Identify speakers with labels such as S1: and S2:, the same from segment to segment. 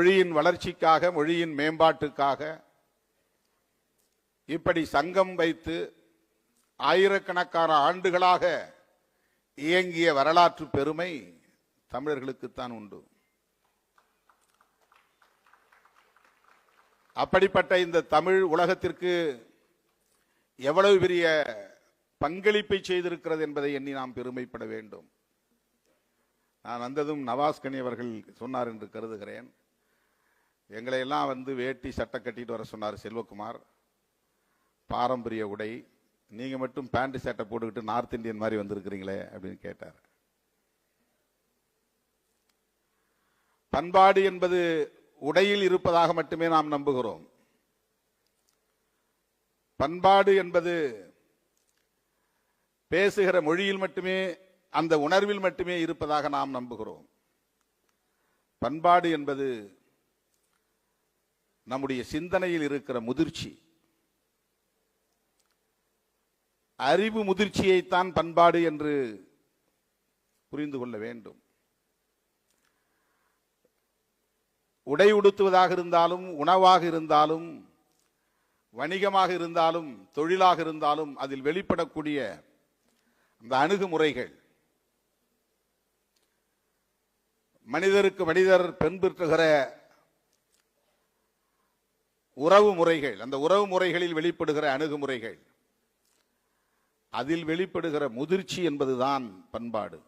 S1: மொழியின் வளர்ச்சிக்காக மொழியின் மேம்பாட்டுக்காக இப்படி சங்கம் வைத்து ஆயிரக்கணக்கான ஆண்டுகளாக இயங்கிய வரலாற்று பெருமை தமிழர்களுக்குத்தான் உண்டு. அப்படிப்பட்ட இந்த தமிழ் உலகத்திற்கு எவ்வளவு பெரிய பங்களிப்பை செய்திருக்கிறது என்பதை எண்ணி நாம் பெருமைப்பட வேண்டும். நான் வந்ததும் நவாஸ்கனி அவர்கள் சொன்னார் என்று கருதுகிறேன். எங்களை எல்லாம் வந்து வேட்டி சட்டை கட்டிட்டு வர சொன்னார் செல்வகுமார் பாரம்பரிய உடை நீங்கள் மட்டும் பேண்ட் சட்டை போட்டுக்கிட்டு நார்த் இந்தியன் மாதிரி வந்திருக்கிறீங்களே அப்படின்னு கேட்டார். பண்பாடு என்பது உடையில் இருப்பதாக மட்டுமே நாம் நம்புகிறோம். பண்பாடு என்பது பேசுகிற மொழியில் மட்டுமே அந்த உணர்வில் மட்டுமே இருப்பதாக நாம் நம்புகிறோம். பண்பாடு என்பது நம்முடைய சிந்தனையில் இருக்கிற முதிர்ச்சி. அறிவு முதிர்ச்சியைத்தான் பண்பாடு என்று புரிந்து கொள்ள வேண்டும். உடை உடுத்துவதாக இருந்தாலும் உணவாக இருந்தாலும் வணிகமாக இருந்தாலும் தொழிலாக இருந்தாலும் அதில் வெளிப்படக்கூடிய அந்த அணுகுமுறைகள். மனிதருக்கு மனிதர் பின்பற்றுகிற உறவு முறைகள் அந்த உறவு முறைகளில் வெளிப்படுகிற அணுகுமுறைகள். அதில் வெளிப்படுகிற முதிர்ச்சி என்பதுதான் பண்பாடு.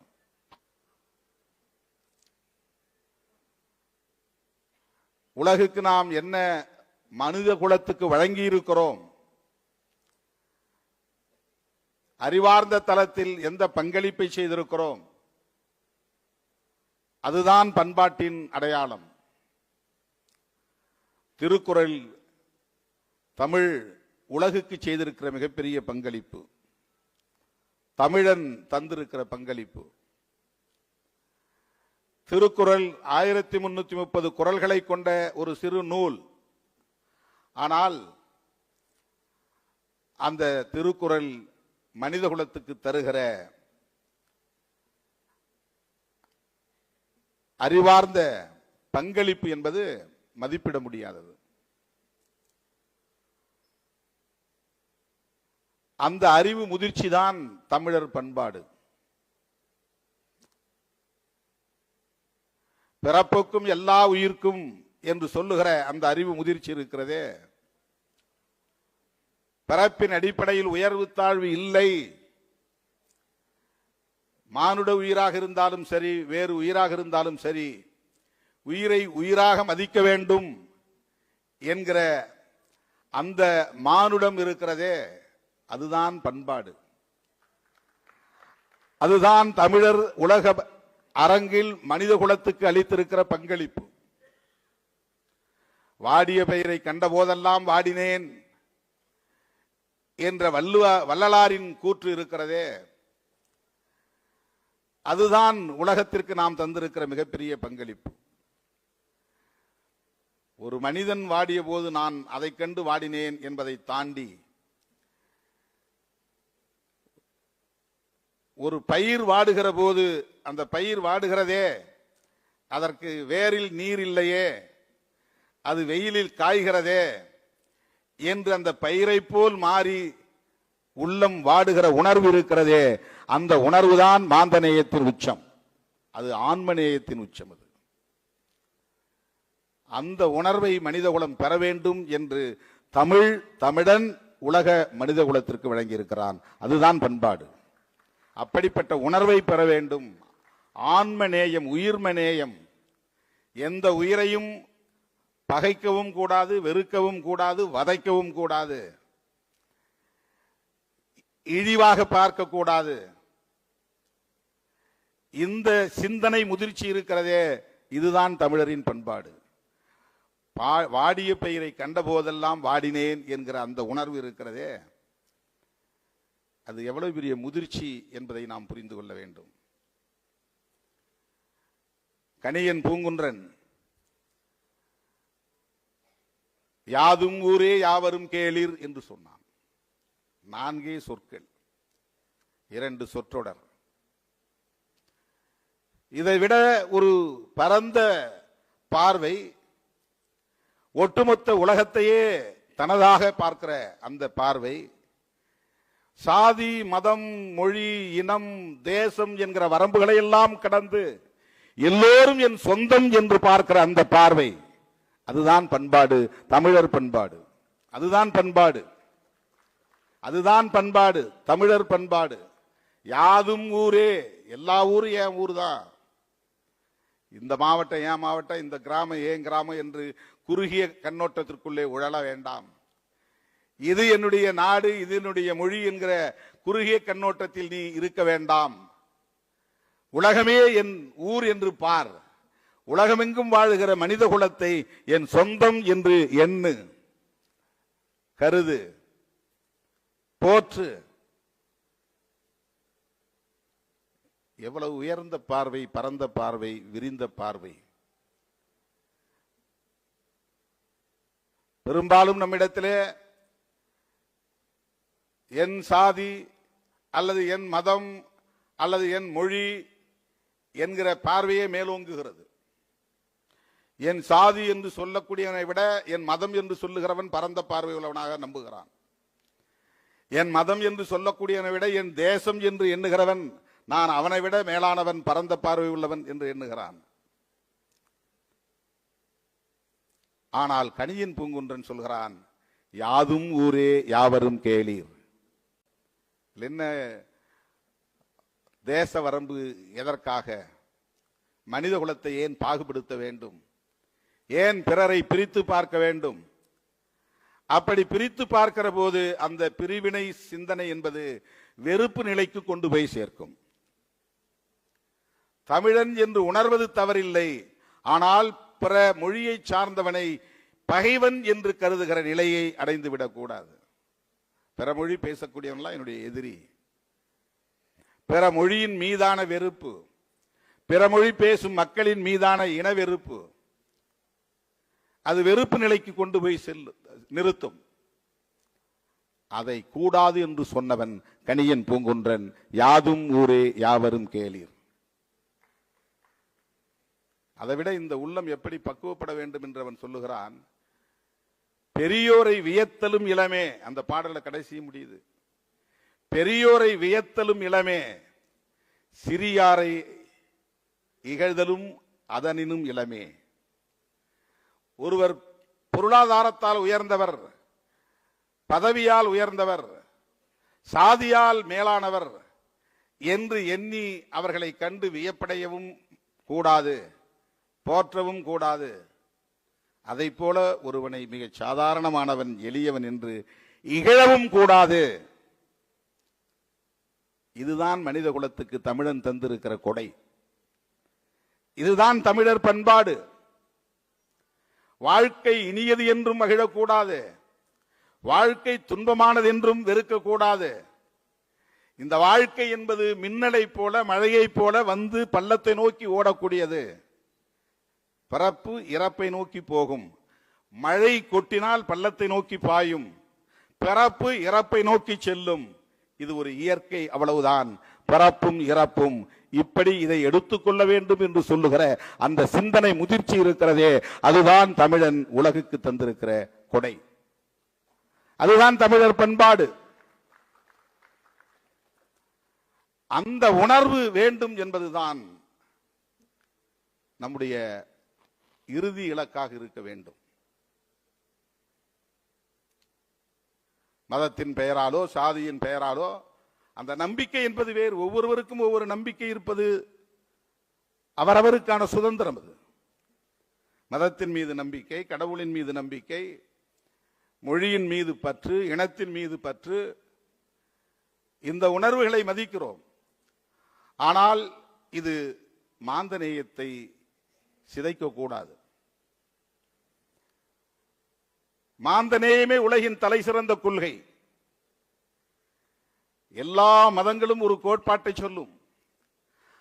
S1: உலகுக்கு நாம் என்ன மனித குலத்துக்கு வழங்கி இருக்கிறோம் அறிவார்ந்த தளத்தில் எந்த பங்களிப்பை செய்திருக்கிறோம்? அதுதான் பண்பாட்டின் அடையாளம். திருக்குறள் தமிழ் உலகுக்கு செய்திருக்கிற மிகப்பெரிய பங்களிப்பு. தமிழன் தந்திருக்கிற பங்களிப்பு. திருக்குறள் ஆயிரத்தி முன்னூத்தி முப்பது குரல்களை கொண்ட ஒரு சிறு நூல். ஆனால் அந்த திருக்குறள் மனிதகுலத்துக்கு தருகிற அறிவார்ந்த பங்களிப்பு என்பது மதிப்பிட முடியாதது. அந்த அறிவு முதிர்ச்சி தான் தமிழர் பண்பாடு. பிறப்புக்கும் எல்லா உயிர்க்கும் என்று சொல்லுகிற அந்த அறிவு முதிர்ச்சி இருக்கிறதே. பிறப்பின் அடிப்படையில் உயர்வு தாழ்வு இல்லை. மானுட உயிராக இருந்தாலும் சரி வேறு உயிராக இருந்தாலும் சரி உயிரை உயிராக மதிக்க வேண்டும் என்கிற அந்த மானுடம் இருக்கிறதே. அதுதான் பண்பாடு. அதுதான் தமிழர் உலக அரங்கில் மனித குலத்துக்கு அளித்திருக்கிற பங்களிப்பு. வாடிய பெயரை கண்ட போதெல்லாம் வாடினேன் என்ற வள்ளுவ வள்ளலாரின் கூற்று இருக்கிறதே. அதுதான் உலகத்திற்கு நாம் தந்திருக்கிற மிகப்பெரிய பங்களிப்பு. ஒரு மனிதன் வாடிய போது நான் அதைக் கண்டு வாடினேன் என்பதை தாண்டி ஒரு பயிர் வாடுகிற போது அந்த பயிர் வாடுகிறதே அதற்கு வேரில் நீர் இல்லையே அது வெயிலில் காய்கிறதே என்று அந்த பயிரை போல் மாறி உள்ளம் வாடுகிற உணர்வு இருக்கிறதே அந்த உணர்வுதான் மாந்தநேயத்தின் உச்சம். அது ஆன்மநேயத்தின் உச்சம் அது. அந்த உணர்வை மனிதகுலம் பெற வேண்டும் என்று தமிழ் தமிழன் உலக மனித குலத்திற்கு வழங்கியிருக்கிறான். அதுதான் பண்பாடு. அப்படிப்பட்ட உணர்வை பெற வேண்டும். ஆன்ம நேயம் உயிர்ம நேயம் எந்த உயிரையும் பகைக்கவும் கூடாது வெறுக்கவும் கூடாது வதைக்கவும் கூடாது. இழிவாக பார்க்கக்கூடாது இந்த சிந்தனை முதிர்ச்சி இருக்கிறதே இதுதான் தமிழரின் பண்பாடு. வாடிய பெயரை கண்ட போதெல்லாம் வாடினேன் என்கிற அந்த உணர்வு இருக்கிறதே. அது எவ்வளவு பெரிய முதிர்ச்சி என்பதை நாம் புரிந்து கொள்ள வேண்டும். கணியன் பூங்குன்றன் யாதும் ஊரே யாவரும் கேளிர் என்று சொன்னான். நான்கே சொற்கள் இரண்டு சொற்றொடர். இதை விட ஒரு பரந்த பார்வை ஒட்டுமொத்த உலகத்தையே தனதாக பார்க்கிற அந்த பார்வை சாதி மதம் மொழி இனம் தேசம் என்கிற வரம்புகளை எல்லாம் கடந்து எல்லோரும் என் சொந்தம் என்று பார்க்கிற அந்த பார்வை அதுதான் பண்பாடு தமிழர் பண்பாடு. அதுதான் பண்பாடு. அதுதான் பண்பாடு தமிழர் பண்பாடு. யாதும் ஊரே எல்லா ஊரும் என் ஊர் தான் இந்த மாவட்டம் ஏன் மாவட்டம் இந்த கிராமம் ஏன் கிராமம் என்று குறுகிய கண்ணோட்டத்திற்குள்ளே உழல வேண்டாம். இது என்னுடைய நாடு இது என்னுடைய மொழி என்கிற குறுகிய கண்ணோட்டத்தில் நீ இருக்க வேண்டாம். உலகமே என் ஊர் என்று பார். உலகமெங்கும் வாழுகிற மனித குலத்தை என் சொந்தம் என்று எண்ணு. கருது. போற்று. எவ்வளவு உயர்ந்த பார்வை பரந்த பார்வை விரிந்த பார்வை. பெரும்பாலும் நம்மிடத்திலே என் சாதி அல்லது என் மதம் அல்லது என் மொழி என்கிற பார்வையே மேலோங்குகிறது. என் சாதி என்று சொல்லக்கூடியவனை விட என் மதம் என்று சொல்லுகிறவன் பரந்த பார்வை உள்ளவனாக நம்புகிறான். என் மதம் என்று சொல்லக்கூடியவனை விட என் தேசம் என்று எண்ணுகிறவன் நான் அவனை விட மேலானவன் பரந்த பார்வை உள்ளவன் என்று எண்ணுகிறான். ஆனால் கனியின் பூங்குன்றன் சொல்கிறான் யாதும் ஊரே யாவரும் கேளீர். என்ன தேச வரம்பு எதற்காக? மனித குலத்தை ஏன் பாகுபடுத்த வேண்டும்? ஏன் பிறரை பிரித்து பார்க்க வேண்டும்? அப்படி பிரித்து பார்க்கிற போது அந்த பிரிவினை சிந்தனை என்பது வெறுப்பு நிலைக்கு கொண்டு போய் சேர்க்கும். தமிழன் என்று உணர்வது தவறில்லை. ஆனால் பிற மொழியை சார்ந்தவனை பகைவன் என்று கருதுகிற நிலையை அடைந்து விடக்கூடாது பிற மொழி பேசக்கூடியவன்லாம் என்னுடைய எதிரி. பிற மொழியின் மீதான வெறுப்பு. பிற மொழி பேசும் மக்களின் மீதான இன வெறுப்பு. அது வெறுப்பு நிலைக்கு கொண்டு போய் செல்லு நிறுத்தும். அதை கூடாது என்று சொன்னவன் கனியன் பூங்குன்றன் யாதும் ஊரே யாவரும் கேளீர். அதைவிட இந்த உள்ளம் எப்படி பக்குவப்பட வேண்டும் என்று அவன் சொல்லுகிறான் பெரியோரை வியத்தலும் இளமே. அந்த பாடல கடைசி முடியுது. பெரியோரை வியத்தலும் இளமே. சிறியாரை இகழ்தலும் அதனினும் இளமே. ஒருவர் பொருளாதாரத்தால் உயர்ந்தவர் பதவியால் உயர்ந்தவர் சாதியால் மேலானவர் என்று எண்ணி அவர்களை கண்டு வியப்படையவும் கூடாது போற்றவும் கூடாது. அதை போல ஒருவனை மிக சாதாரணமானவன் எளியவன் என்று இகழவும் கூடாது. இதுதான் மனித குலத்துக்கு தமிழன் தந்திருக்கிற கொடை. இதுதான் தமிழர் பண்பாடு. வாழ்க்கை இனியது என்றும் மகிழக்கூடாது. வாழ்க்கை துன்பமானது என்றும் வெறுக்கக்கூடாது. இந்த வாழ்க்கை என்பது மின்னலை போல மழையைப் போல வந்து பள்ளத்தை நோக்கி ஓடக்கூடியது. பிறப்பு இறப்பை நோக்கி போகும். மழை கொட்டினால் பள்ளத்தை நோக்கி பாயும். பிறப்பு இறப்பை நோக்கி செல்லும். இது ஒரு இயற்கை அவ்வளவுதான். பிறப்பும் இறப்பும். இப்படி இதை எடுத்துக்கொள்ள வேண்டும் என்று சொல்லுகிற அந்த சிந்தனை முதிர்ச்சி இருக்கிறதே அதுதான் தமிழன் உலகுக்கு தந்திருக்கிற கொடை. அதுதான் தமிழர் பண்பாடு. அந்த உணர்வு வேண்டும் என்பதுதான் நம்முடைய இறுதி இலக்காக இருக்க வேண்டும். மதத்தின் பெயராலோ சாதியின் பெயராலோ அந்த நம்பிக்கை என்பது வேறு. ஒவ்வொருவருக்கும் ஒவ்வொரு நம்பிக்கை இருப்பது. அவரவருக்கான சுதந்திரம் அது. மதத்தின் மீது நம்பிக்கை கடவுளின் மீது நம்பிக்கை மொழியின் மீது பற்று இனத்தின் மீது பற்று. இந்த உணர்வுகளை மதிக்கிறோம். ஆனால் இது மாந்தநேயத்தை சிதைக்க கூடாது மாந்தநேயமே உலகின் தலை சிறந்த கொள்கை. எல்லா மதங்களும் ஒரு கோட்பாட்டை சொல்லும்.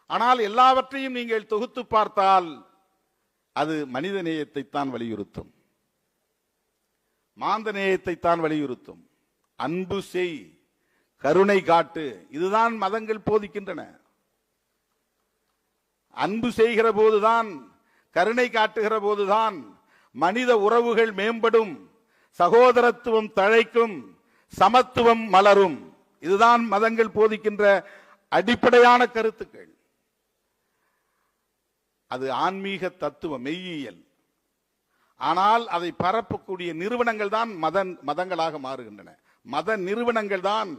S1: ஆனால் எல்லாவற்றையும் நீங்கள் தொகுத்து பார்த்தால் அது மனித நேயத்தை தான் வலியுறுத்தும். மாந்த நேயத்தை தான் வலியுறுத்தும். அன்பு செய் கருணை காட்டு இதுதான் மதங்கள் போதிக்கின்றன. அன்பு செய்கிற போதுதான் கருணை காட்டுகிற போதுதான் மனித உறவுகள் மேம்படும் சகோதரத்துவம் தழைக்கும் சமத்துவம் மலரும். இதுதான் மதங்கள் போதிக்கின்ற அடிப்படையான கருத்துக்கள். அது ஆன்மீக தத்துவ மெய்யியல். ஆனால் அதை பரப்பக்கூடிய நிறுவனங்கள் தான் மத மதங்களாக மாறுகின்றன. மத நிறுவனங்கள் தான்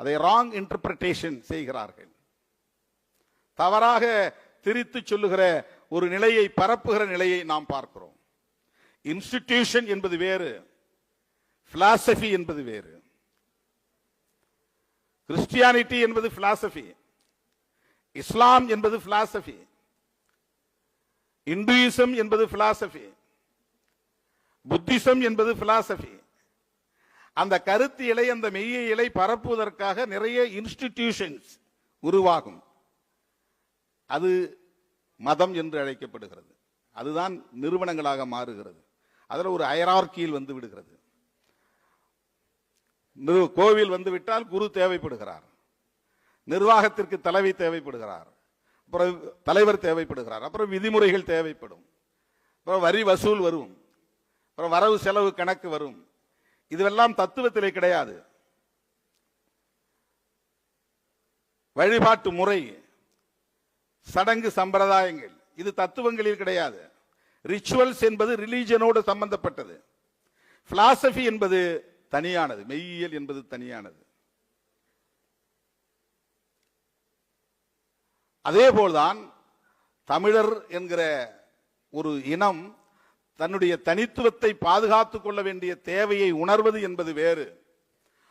S1: அதை ராங் இன்டர்பிரிட்டேஷன் செய்கிறார்கள். தவறாக திரித்து சொல்லுகிற ஒரு நிலையை பரப்புகிற நிலையை நாம் பார்க்கிறோம். இன்ஸ்டிடியூஷன் என்பது வேறு பிலாசபி என்பது வேறு. கிறிஸ்டியானிட்டி என்பது பிலாசபி இஸ்லாம் என்பது பிலாசபி இந்துயிசம் என்பது பிலாசபி புத்திசம் என்பது பிலாசபி அந்த கருத்து இலை அந்த மெய்ய இலை பரப்புவதற்காக நிறைய இன்ஸ்டிடியூஷன்ஸ் உருவாகும். அது மதம் என்று அழைக்கப்படுகிறது. அதுதான் நிறுவனங்களாக மாறுகிறது. அதில் ஒரு அயரார்கியில் வந்து விடுகிறது. கோவில் வந்து விட்டால் குரு தேவைப்படுகிறார். நிர்வாகத்திற்கு தலைவி தேவைப்படுகிறார். அப்புறம் தலைவர் தேவைப்படுகிறார். அப்புறம் விதிமுறைகள் தேவைப்படும். அப்புறம் வரி வசூல் வரும். அப்புறம் வரவு செலவு கணக்கு வரும். இதுவெல்லாம் தத்துவத்திலே கிடையாது. வழிபாட்டு முறை சடங்கு சம்பிரதாயங்கள். இது தத்துவங்களில் கிடையாது. ரிச்சுவல்ஸ் என்பது ரிலீஜனோடு சம்பந்தப்பட்டது. பிலாசபி என்பது தனியானது. மெய்யியல் என்பது தனியானது. அதே போல்தான் தமிழர் என்கிற ஒரு இனம் தன்னுடைய தனித்துவத்தை பாதுகாத்துக் கொள்ள வேண்டிய தேவையை உணர்வது என்பது வேறு.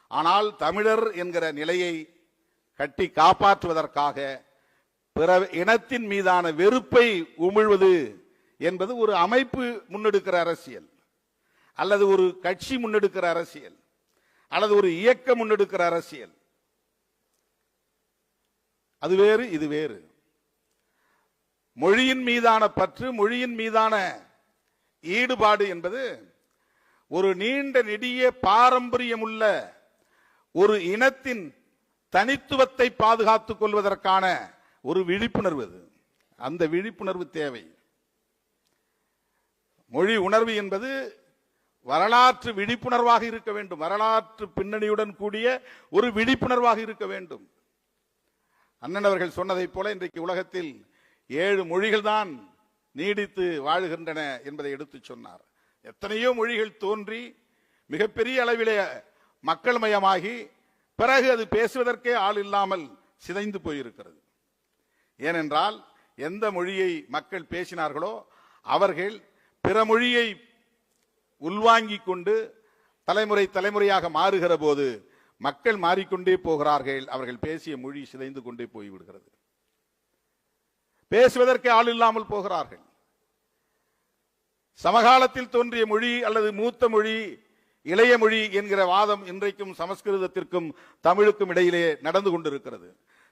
S1: ஆனால் தமிழர் என்கிற நிலையை கட்டி காப்பாற்றுவதற்காக பிற இனத்தின் மீதான வெறுப்பை உமிழ்வது என்பது ஒரு அமைப்பு முன்னெடுக்கிற அரசியல் அல்லது ஒரு கட்சி முன்னெடுக்கிற அரசியல் அல்லது ஒரு இயக்கம் முன்னெடுக்கிற அரசியல். அது வேறு இது வேறு. மொழியின் மீதான பற்று மொழியின் மீதான ஈடுபாடு என்பது ஒரு நீண்ட நெடிய பாரம்பரியமுள்ள ஒரு இனத்தின் தனித்துவத்தை பாதுகாத்துக் கொள்வதற்கான ஒரு விழிப்புணர்வு அது. அந்த விழிப்புணர்வு தேவை. மொழி உணர்வு என்பது வரலாற்று விழிப்புணர்வாக இருக்க வேண்டும். வரலாற்று பின்னணியுடன் கூடிய ஒரு விழிப்புணர்வாக இருக்க வேண்டும். அண்ணன் அவர்கள் சொன்னதைப் போல இன்றைக்கு உலகத்தில் ஏழு மொழிகள் தான் நீடித்து வாழுகின்றன என்பதை எடுத்துச் சொன்னார். எத்தனையோ மொழிகள் தோன்றி மிகப்பெரிய அளவிலே மக்கள் மயமாகி பிறகு அது பேசுவதற்கே ஆள் இல்லாமல் சிதைந்து போயிருக்கிறது. ஏனென்றால் எந்த மொழியை மக்கள் பேசினார்களோ அவர்கள் பிற மொழியை உள்வாங்கிக் கொண்டு தலைமுறை தலைமுறையாக மாறுகிற போது மக்கள் மாறிக்கொண்டே போகிறார்கள். அவர்கள் பேசிய மொழி சிதைந்து கொண்டே போய்விடுகிறது. பேசுவதற்கு ஆள் இல்லாமல் போகிறார்கள். சமகாலத்தில் தோன்றிய மொழி அல்லது மூத்த மொழி இளைய மொழி என்கிற வாதம் இன்றைக்கும் சமஸ்கிருதத்திற்கும் தமிழுக்கும் இடையிலே நடந்து கொண்டிருக்கிறது.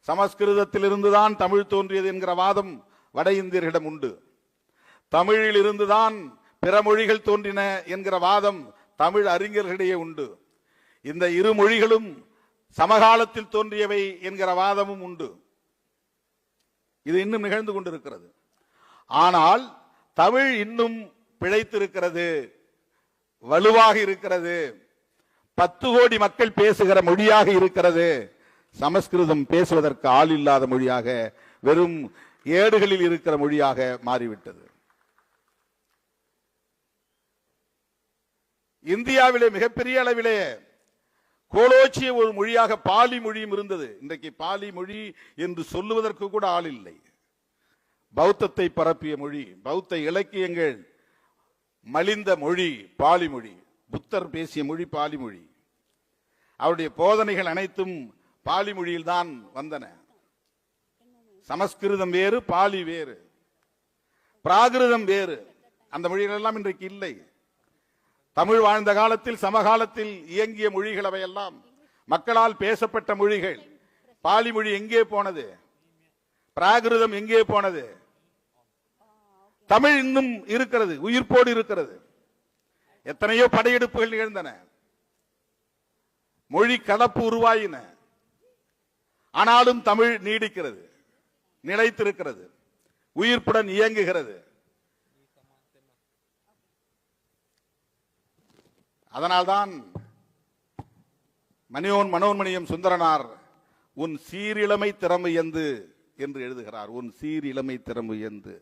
S1: சமஸ்கிருதத்திலிருந்துதான் தமிழ் தோன்றியது என்கிற வாதம் வட இந்தியர்களிடம் உண்டு. தமிழில் இருந்துதான் பிற மொழிகள் தோன்றின என்கிற வாதம் தமிழ் அறிஞர்களிடையே உண்டு. இந்த இரு மொழிகளும் சமகாலத்தில் தோன்றியவை என்கிற வாதமும் உண்டு. இது இன்னும் நிகழ்ந்து கொண்டிருக்கிறது. ஆனால் தமிழ் இன்னும் பிழைத்திருக்கிறது வலுவாக இருக்கிறது பத்து கோடி மக்கள் பேசுகிற மொழியாக இருக்கிறது. சமஸ்கிருதம் பேசுவதற்கு ஆள் இல்லாத மொழியாக வெறும் ஏடுகளில் இருக்கிற மொழியாக மாறிவிட்டது. இந்தியாவிலே மிகப்பெரிய அளவிலே கோலோச்சிய ஒரு மொழியாக பாலி மொழியும் இருந்தது. இன்றைக்கு பாலி மொழி என்று சொல்லுவதற்கு கூட ஆள் இல்லை. பௌத்தத்தை பரப்பிய மொழி பௌத்த இலக்கியங்கள் மலிந்த மொழி பாலி மொழி. புத்தர் பேசிய மொழி பாலி மொழி. அவருடைய போதனைகள் அனைத்தும் பாலி மொழியில்தான் வந்தன. சமஸ்கிருதம் வேறு பாலி வேறு. பிராகிருதம் வேறு. அந்த மொழிகள் எல்லாம் இன்றைக்கு இல்லை. தமிழ் வாழ்ந்த காலத்தில் சமகாலத்தில் இயங்கிய மொழிகள் அவையெல்லாம். மக்களால் பேசப்பட்ட மொழிகள். பாலி மொழி எங்கே போனது? பிராகிருதம் எங்கே போனது? தமிழ் இன்னும் இருக்கிறது உயிர்ப்போடு இருக்கிறது. எத்தனையோ படையெடுப்புகள் நிகழ்ந்தன. மொழி கலப்பு உருவாயின. ஆனாலும் தமிழ் நீடிக்கிறது நிலைத்திருக்கிறது உயிர்ப்புடன் இயங்குகிறது. அதனால்தான் மணியோன் மனோன்மணியம் சுந்தரனார் உன் சீரிழமை திறமை எந்து என்று எழுதுகிறார். உன் சீரிழமை திறமை எந்து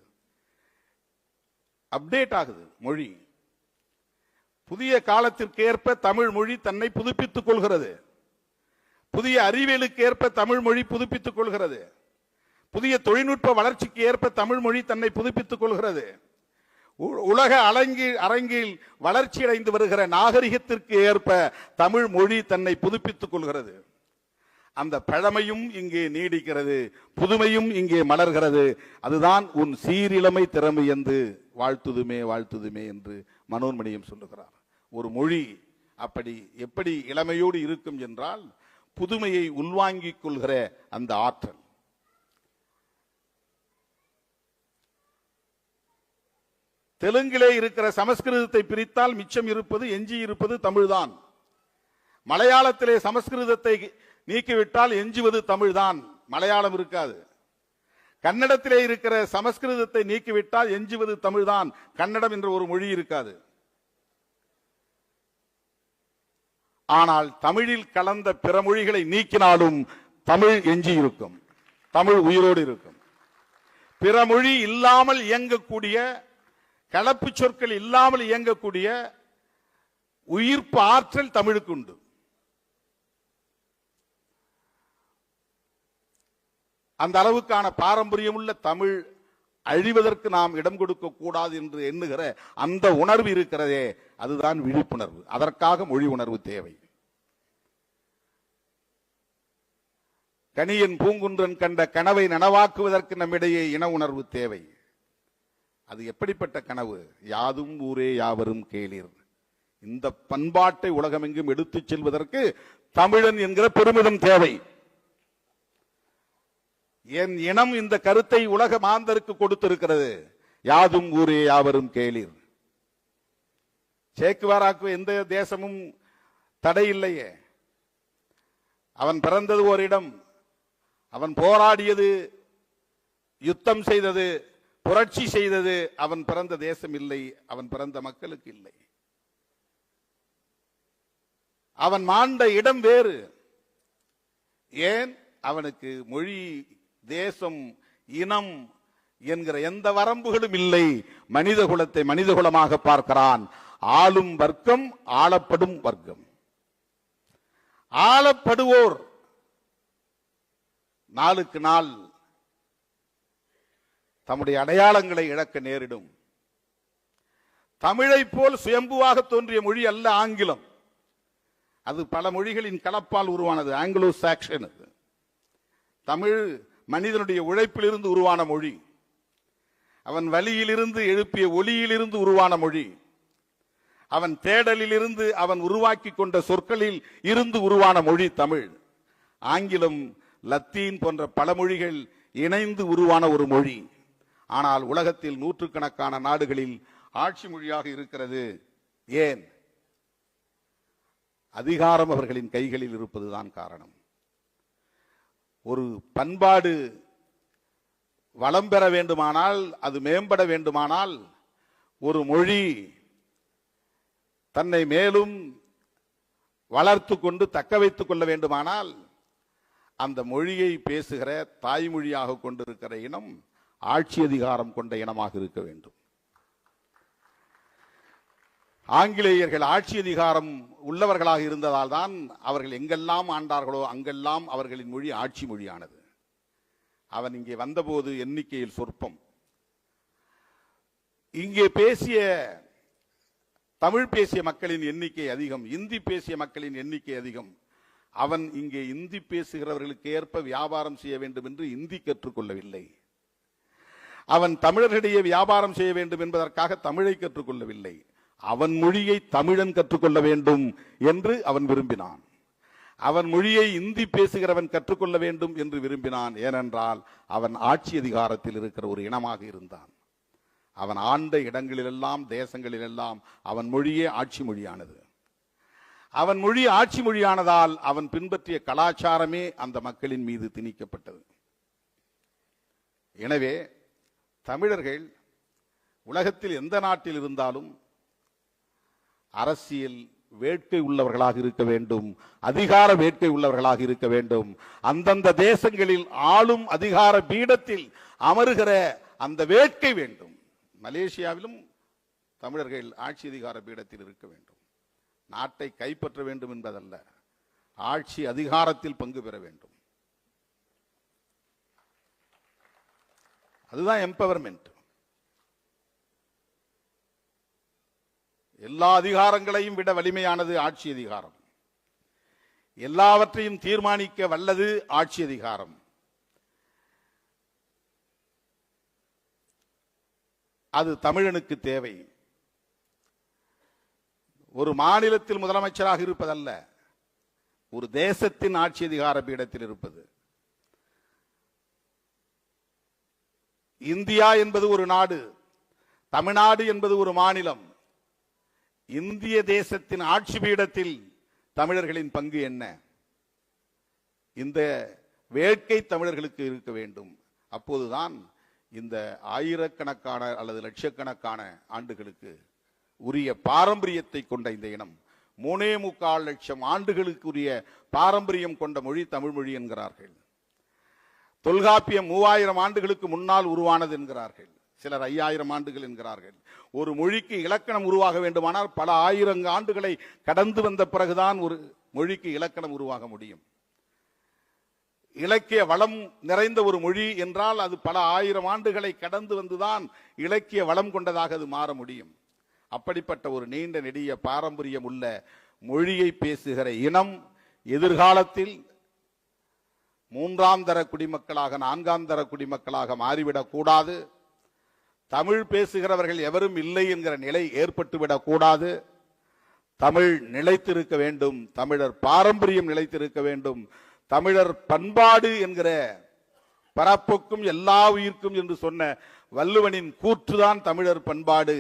S1: அப்டேட் ஆகுது மொழி. புதிய காலத்திற்கேற்ப தமிழ் மொழி தன்னை புதுப்பித்துக் கொள்கிறது. புதிய அறிவியலுக்கு ஏற்ப தமிழ் மொழி புதுப்பித்துக் கொள்கிறது. புதிய தொழில்நுட்ப வளர்ச்சிக்கு ஏற்ப தமிழ் மொழி தன்னை புதுப்பித்துக் கொள்கிறது. உ- உலக அரங்கில் அரங்கில் வளர்ச்சியடைந்து வருகிற நாகரிகத்திற்கு ஏற்ப தமிழ் மொழி தன்னை புதுப்பித்துக் கொள்கிறது. அந்த பழமையும் இங்கே நீடிக்கிறது புதுமையும் இங்கே மலர்கிறது. அதுதான் உன் சீரிழமை திறமை என்று வாழ்த்துதுமே வாழ்த்துதுமே என்று மனோன்மணியம் சொல்லுகிறார். ஒரு மொழி அப்படி எப்படி இளமையோடு இருக்கும் என்றால் புதுமையை உள்வாங்கிக் கொள்கிற அந்த ஆற்றல். தெலுங்கிலே இருக்கிற சமஸ்கிருதத்தை பிரித்தால் மிச்சம் இருப்பது எஞ்சி இருப்பது தமிழ்தான். மலையாளத்திலே சமஸ்கிருதத்தை நீக்கிவிட்டால் எஞ்சுவது தமிழ்தான். மலையாளம் இருக்காது. கன்னடத்திலே இருக்கிற சமஸ்கிருதத்தை நீக்கிவிட்டால் எஞ்சுவது தமிழ்தான். கன்னடம் என்ற ஒரு மொழி இருக்காது. ஆனால் தமிழில் கலந்த பிற மொழிகளை நீக்கினாலும் தமிழ் எஞ்சி இருக்கும். தமிழ் உயிரோடு இருக்கும். பிற மொழி இல்லாமல் இயங்கக்கூடிய கலப்பு சொற்கள் இல்லாமல் இயங்கக்கூடிய உயிர்ப்பு ஆற்றல் தமிழுக்கு உண்டு. அந்த அளவுக்கான பாரம்பரியமுள்ள தமிழ் அழிவதற்கு நாம் இடம் கொடுக்க கூடாது என்று எண்ணுகிற அந்த உணர்வு இருக்கிறதே அதுதான் விழிப்புணர்வு. அதற்காக மொழி உணர்வு தேவை. கனியன் பூங்குன்றன் கண்ட கனவை நனவாக்குவதற்கு நம்மிடையே இன உணர்வு தேவை. அது எப்படிப்பட்ட கனவு? யாதும் ஊரே யாவரும் கேளீர். இந்த பண்பாட்டை உலகமெங்கும் எடுத்துச் செல்வதற்கு தமிழன் என்கிற பெருமிதம் தேவை. என் இனம் இந்த கருத்தை உலக மாந்தருக்கு கொடுத்திருக்கிறது. யாதும் ஊரே யாவரும் கேளீர். சேக்குவாராக்கு எந்த தேசமும் தடை இல்லையே அவன் பிறந்தது ஓரிடம். அவன் போராடியது யுத்தம் செய்தது புரட்சி செய்தது அவன் பிறந்த தேசம் இல்லை அவன் பிறந்த மக்களுக்கு இல்லை. அவன் மாண்ட இடம் வேறு. ஏன்? அவனுக்கு மொழி தேசம் இனம் என்கிற எந்த வரம்புகளும் இல்லை. மனித குலத்தை மனித குலமாக பார்க்கிறான். ஆளும் வர்க்கம் ஆளப்படும் வர்க்கம். ஆளப்படுவோர். நாளுக்கு நாள் தம்முடைய அடையாளங்களை இழக்க நேரிடும். தமிழை போல் சுயம்புவாக தோன்றிய மொழி அல்ல ஆங்கிலம். அது பல மொழிகளின் கலப்பால் உருவானது ஆங்கிலோ சாக்ஷன் அது. தமிழ் மனிதனுடைய உழைப்பிலிருந்து உருவான மொழி. அவன் வழியிலிருந்து எழுப்பிய ஒலியிலிருந்து உருவான மொழி. அவன் தேடலிலிருந்து அவன் உருவாக்கி கொண்ட சொற்களில் இருந்து உருவான மொழி தமிழ். ஆங்கிலம் லத்தீன் போன்ற பல மொழிகள் இணைந்து உருவான ஒரு மொழி. ஆனால் உலகத்தில் நூற்றுக்கணக்கான நாடுகளில் ஆட்சி மொழியாக இருக்கிறது. ஏன்? அதிகாரம் அவர்களின் கைகளில் இருப்பதுதான் காரணம். ஒரு பண்பாடு வளம் பெற வேண்டுமானால் அது மேம்பட வேண்டுமானால் ஒரு மொழி தன்னை மேலும் வளர்த்து கொண்டு தக்க வைத்துக் கொள்ள வேண்டுமானால் அந்த மொழியை பேசுகிற தாய்மொழியாக கொண்டிருக்கிற இனம் ஆட்சி அதிகாரம் கொண்ட இனமாக இருக்க வேண்டும். ஆங்கிலேயர்கள் ஆட்சி அதிகாரம் உள்ளவர்களாக இருந்ததால் தான் அவர்கள் எங்கெல்லாம் ஆண்டார்களோ அங்கெல்லாம் அவர்களின் மொழி ஆட்சி மொழியானது. அவன் இங்கே வந்தபோது எண்ணிக்கையில் சொற்பம். இங்கே பேசிய தமிழ் பேசிய மக்களின் எண்ணிக்கை அதிகம் இந்தி பேசிய மக்களின் எண்ணிக்கை அதிகம். அவன் இங்கே இந்தி பேசுகிறவர்களுக்கு ஏற்ப வியாபாரம் செய்ய வேண்டும் என்று இந்தி கற்றுக்கொள்ளவில்லை. அவன் தமிழர்களிடையே வியாபாரம் செய்ய வேண்டும் என்பதற்காக தமிழை கற்றுக்கொள்ளவில்லை. அவன் மொழியை தமிழன் கற்றுக்கொள்ள வேண்டும் என்று அவன் விரும்பினான். அவன் மொழியை இந்தி பேசுகிறவன் கற்றுக்கொள்ள வேண்டும் என்று விரும்பினான். ஏனென்றால் அவன் ஆட்சி அதிகாரத்தில் இருக்கிற ஒரு இனமாக இருந்தான். அவன் ஆண்ட இடங்களிலெல்லாம் தேசங்களிலெல்லாம் அவன் மொழியே ஆட்சி மொழியானது. அவன் மொழி ஆட்சி மொழியானதால் அவன் பின்பற்றிய கலாச்சாரமே அந்த மக்களின் மீது திணிக்கப்பட்டது. எனவே தமிழர்கள் உலகத்தில் எந்த நாட்டில் இருந்தாலும் அரசியல் வேட்கை உள்ளவர்களாக இருக்க வேண்டும் அதிகார வேட்கை உள்ளவர்களாக இருக்க வேண்டும். அந்தந்த தேசங்களில் ஆளும் அதிகார பீடத்தில் அமருகிற அந்த வேட்கை வேண்டும். மலேசியாவிலும் தமிழர்கள் ஆட்சி அதிகார பீடத்தில் இருக்க வேண்டும். நாட்டை கைப்பற்ற வேண்டும் என்பதல்ல ஆட்சி அதிகாரத்தில் பங்கு பெற வேண்டும். அதுதான் எம்பவர்மெண்ட் எல்லா அதிகாரங்களையும் விட வலிமையானது ஆட்சி அதிகாரம். எல்லாவற்றையும் தீர்மானிக்க வல்லது ஆட்சி அதிகாரம். அது தமிழனுக்கு தேவை. ஒரு மாநிலத்தில் முதலமைச்சராக இருப்பதல்ல ஒரு தேசத்தின் ஆட்சி அதிகார பீடத்தில் இருப்பது. இந்தியா என்பது ஒரு நாடு தமிழ்நாடு என்பது ஒரு மாநிலம். இந்திய தேசத்தின் ஆட்சி பீடத்தில் தமிழர்களின் பங்கு என்ன? இந்த வேட்கை தமிழர்களுக்கு இருக்க வேண்டும். அப்போதுதான் இந்த ஆயிரக்கணக்கான அல்லது லட்சக்கணக்கான ஆண்டுகளுக்கு உரிய பாரம்பரியத்தை கொண்ட இந்த இனம் மூணே முக்கால் லட்சம் ஆண்டுகளுக்கு உரிய பாரம்பரியம் கொண்ட மொழி தமிழ் மொழி என்கிறார்கள். தொல்காப்பியம் மூவாயிரம் ஆண்டுகளுக்கு முன்னால் உருவானது என்கிறார்கள். சிலர் ஐயாயிரம் ஆண்டுகள் என்கிறார்கள். ஒரு மொழிக்கு இலக்கணம் உருவாக வேண்டுமானால் பல ஆயிரம் ஆண்டுகளை கடந்து வந்த பிறகுதான் ஒரு மொழிக்கு இலக்கணம் உருவாக முடியும். இலக்கிய வளம் நிறைந்த ஒரு மொழி என்றால் அது பல ஆயிரம் ஆண்டுகளை கடந்து வந்துதான் இலக்கிய வளம் கொண்டதாக அது மாற முடியும். அப்படிப்பட்ட ஒரு நீண்ட நெடிய பாரம்பரியம் உள்ள மொழியை பேசுகிற இனம் எதிர்காலத்தில் மூன்றாம் தர குடிமக்களாக நான்காம் தர குடிமக்களாக மாறிவிடக்கூடாது தமிழ் பேசுகிறவர்கள் எவரும் இல்லை என்கிற நிலை ஏற்பட்டுவிடக்கூடாது தமிழ் நிலைத்திருக்க வேண்டும் தமிழர் பாரம்பரியம் நிலைத்திருக்க வேண்டும் தமிழர் பண்பாடு என்கிற பரப்புக்கும் எல்லா உயிர்க்கும் என்று சொன்ன வள்ளுவனின் கூற்றுதான் தமிழர் பண்பாடு.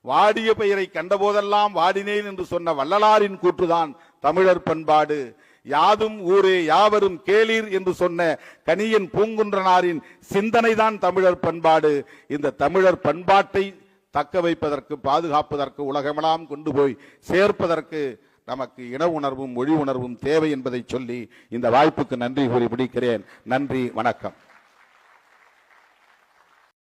S1: வாடிய பெயரை கண்டபோதெல்லாம் வாடினேன் என்று சொன்ன வள்ளலாரின் கூற்றுதான் தமிழர் பண்பாடு. யாதும் ஊரே யாவரும் கேளீர் என்று சொன்ன கனியன் பூங்குன்றனாரின் சிந்தனைதான் தமிழர் பண்பாடு. இந்த தமிழர் பண்பாட்டை தக்க வைப்பதற்கு பாதுகாப்பதற்கு உலகமெல்லாம் கொண்டு போய் சேர்ப்பதற்கு நமக்கு இன உணர்வும் மொழி உணர்வும் தேவை என்பதை சொல்லி இந்த வாய்ப்புக்கு நன்றி கூறி முடிக்கிறேன். நன்றி வணக்கம்.